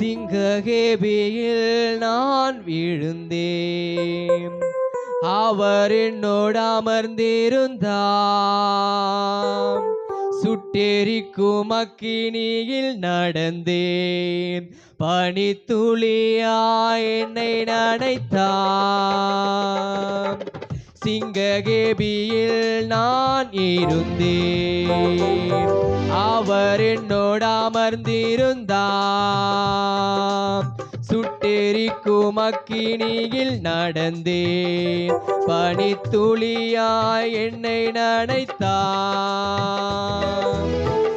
சிங்ககேபியில் நான் விழுந்தேன். அவர் என்னோடு அமர்ந்திருந்தார். சுட்டெரிக்கும் அக்கினியில் நடந்தேன். பனித்துளியா என்னை நனைத்தார். சிங்ககேபியில் நான் இருந்தேன். அவர் என்னோடு அமர்ந்திருந்தார். சுட்டெரிக்கும் அக்கினியில் நடந்தேன். பனித்துளியாய் என்னை நனைத்தான்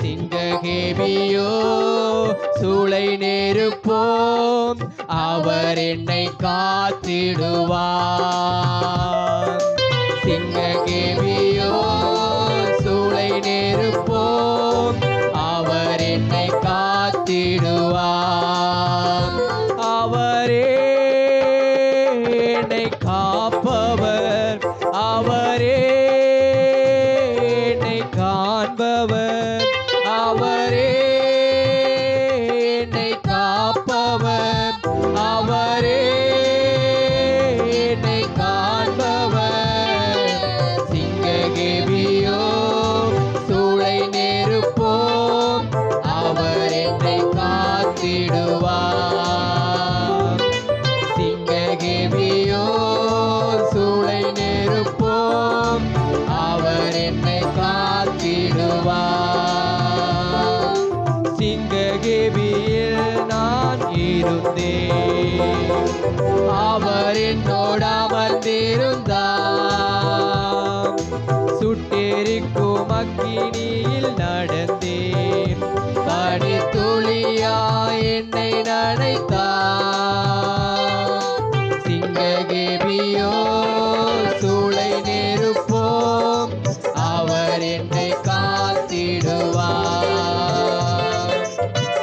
சிங்ககேபியோ சூளை நெருப்போம். அவர் என்னை காத்திடுவார். என்னை காப்பவர் அவரே என்னை காண்பவர். நான் இருந்தேன். அவர் என்னோடு அமர்ந்திருந்தார். சுட்டெரிக்கும் அக்கினியில் நடந்தேன். பனித்துளியா என்னை நனைத்தார். சிங்ககேபியோ சூளை நெருப்போம் அவர் என்னை காத்திடுவார்.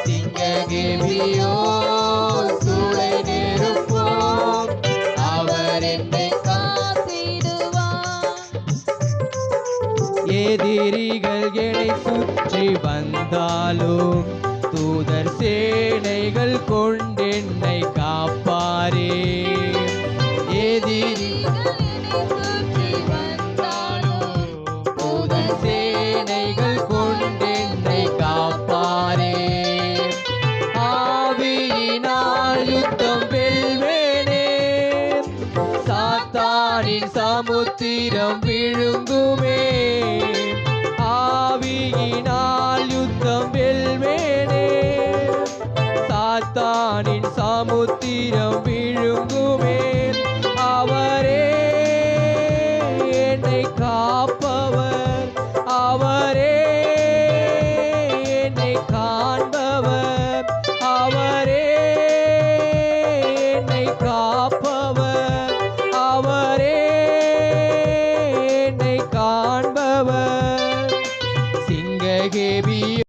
சிங்ககேபியோ எதிரிகள் என்னை சுற்றி வந்தாலும் தூதர் ஆவியின் சமுத்திரம் விழுங்குமே. ஆவியினால் யுத்தம் வெல்வேனே. சாத்தானின் சமுத்திரம் விழுங்குமே.